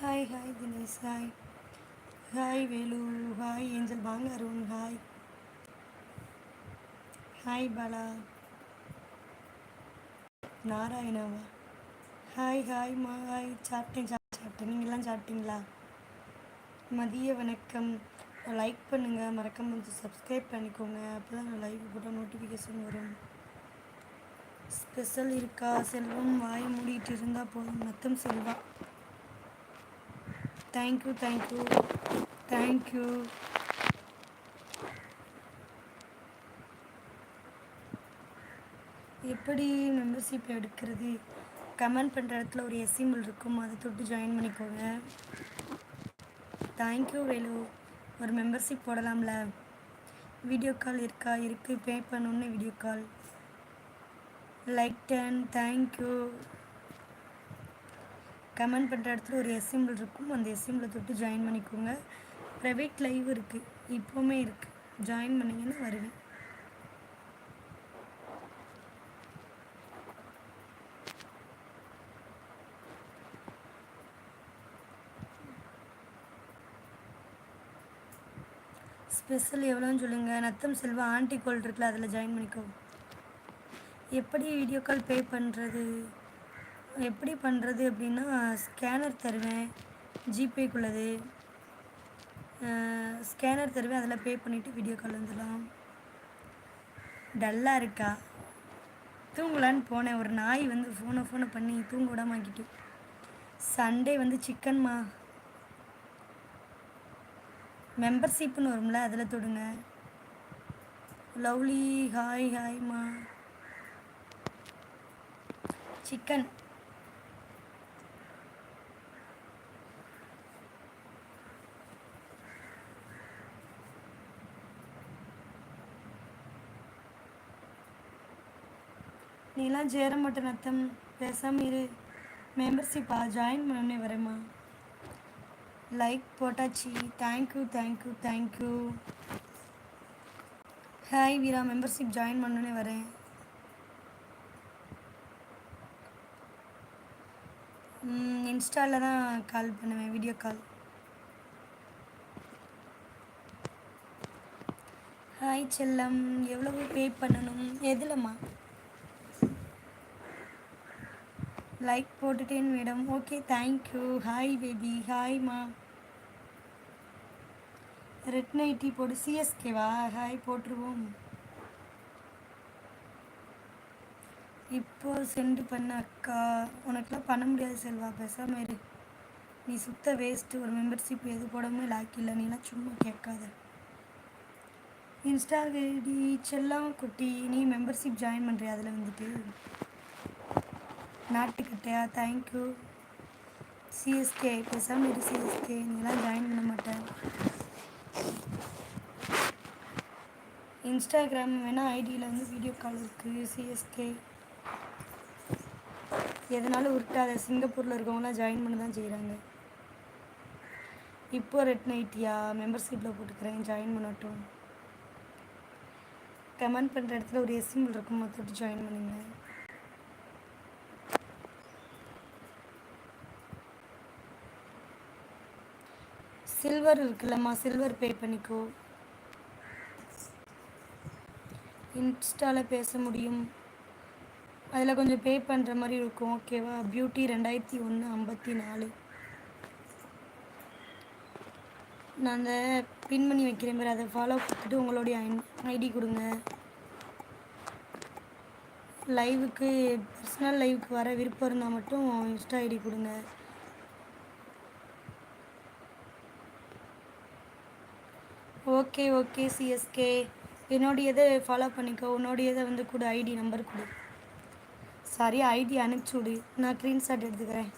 Hi hi Dinesh hi hi Velu hi angel வாங்க Arun hi hi Bala நாராயணாவா hi hi மா hi சாப்பிட்டேன் சாப்பிட்டேன் சாப்பிட்டேன். நீங்களாம் சாப்பிட்டீங்களா? மதிய வணக்கம். லைக் பண்ணுங்கள் மறக்காம கொஞ்சம் சப்ஸ்கிரைப் பண்ணிக்கோங்க. அப்போ தான் நான் லைவ் போட்டால் நோட்டிஃபிகேஷன் வரும். ஸ்பெஷல் இருக்கா? செல்வம் வாய் மூடிட்டு இருந்தால் போதும். மொத்தம் Selva. Thank you thank you thank you எப்படி மெம்பர்ஷிப் எடுக்கிறது? கமெண்ட் பண்ணுற இடத்துல ஒரு எஸ்சிம்பிள் இருக்கும். அதை தொட்டு ஜாயின் பண்ணிக்கோங்க. தேங்க்யூ வேலு ஒரு மெம்பர்ஷிப் போடலாம்ல. வீடியோ கால் இருக்கா? இருக்குது பே பண்ணணுன்னு video call like ten thank you comment பண்ணுற இடத்துல ஒரு எஸ்எம்பிள் இருக்கும். அந்த எஸ்எம்பிளை தொட்டு ஜாயின் பண்ணிக்கோங்க. ப்ரைவேட் லைவ் இருக்குது இப்போவுமே இருக்குது ஜாயின் பண்ணிங்கன்னா வருவேன். ஸ்பெஷல் எவ்வளோன்னு சொல்லுங்கள் நத்தம் செல்வா ஆண்டி கோல் இருக்குல்ல அதில் ஜாயின் பண்ணிக்கோ. எப்படி வீடியோ கால் பே பண்ணுறது எப்படி பண்ணுறது அப்படின்னா ஸ்கேனர் தருவேன் ஜிபேக்குள்ளது ஸ்கேனர் தருவேன் அதில் பே பண்ணிவிட்டு வீடியோ கால் வந்துடலாம். டல்லாக இருக்கா? தூங்கலான்னு போனேன். ஒரு நாய் வந்து ஃபோனை ஃபோனை பண்ணி தூங்க விடாமாக்கிட்டு சண்டே வந்து சிக்கன்மா மெம்பர்ஷிப்னு வரும்ல அதில் தொடுங்க. லவ்லி ஹாய் ஹாய்மா சிக்கன் நீலாம் சேர மாட்டேன் அத்தம் பேசாமல் இரு. மெம்பர்ஷிப்பா ஜாயின் பண்ணே வரேம்மா. லைக் போட்டாச்சு. Thank you thank you thank you hi Veera membership join பண்ணோன்னே வரேன். இன்ஸ்டாவில் தான் கால் பண்ணுவேன் வீடியோ கால் ஹாய் செல்லம் எவ்வளவு பே பண்ணணும்? எதுலம்மா? லைக் போட்டுட்டேன் madam okay thank you hi baby ஹாய்மா red nightie போடு. சிஎஸ்கேவா ஹாய் போட்டுருவோம். இப்போ சென்ட் பண்ண அக்கா. உனக்குலாம் பண்ண முடியாது செல்வா. பேசாம இரு. நீ சுத்த வேஸ்ட்டு ஒரு மெம்பர்ஷிப் எது போடாமல் லாக் இல்லை. நீலாம் சும்மா கேட்காத. இன்ஸ்டா ஐடி செல்லம் குட்டி நீ மெம்பர்ஷிப் ஜாயின் பண்ணுறியா அதில் வந்துட்டு. நாட்டுக்கிட்டையா? தேங்க்யூ சிஎஸ்கே பேசாமல் இரு சிஎஸ்கே நீங்களாம் ஜாயின் பண்ண மாட்டேன். இன்ஸ்டாகிராம் வேணால் ஐடியில் வந்து வீடியோ கால் இருக்குது சிஎஸ்கே எதனாலும் உருட்டாத சிங்கப்பூரில் இருக்கவங்களாம் ஜாயின் பண்ண தான் செய்கிறாங்க இப்போ ரெட் நைட்டியா மெம்பர்ஷிப்பில் போட்டுக்கிறேன் ஜாயின் பண்ணட்டும். கமெண்ட் பண்ணுற இடத்துல ஒரு எஸ்எம்பிள் இருக்கும் தொட்டு ஜாயின் பண்ணுங்கள் சில்வர் இருக்குல்லம்மா. சில்வர் பே பண்ணிக்கோ. இன்ஸ்டாவில் பேச முடியும். அதில் கொஞ்சம் பே பண்ணுற மாதிரி இருக்கும். ஓகேவா பியூட்டி ரெண்டாயிரத்தி ஒன்று ஐம்பத்தி நாலு. நான் அந்த பின் பண்ணி வைக்கிற மாதிரி அதை ஃபாலோ பண்ணிட்டு உங்களுடைய ஐடி கொடுங்க. லைவுக்கு பர்சனல் லைவுக்கு வர விருப்பம் இருந்தால் மட்டும் இன்ஸ்டா ஐடி கொடுங்க. ஓகே ஓகே சிஎஸ்கே என்னுடையதை ஃபாலோ பண்ணிக்கோ. உன்னோடையதை வந்து கொடு ஐடி நம்பர் கொடு. சாரி ஐடி அனுப்பிச்சி விடு. நான் ஸ்க்ரீன்ஷாட் எடுத்துக்கிறேன்.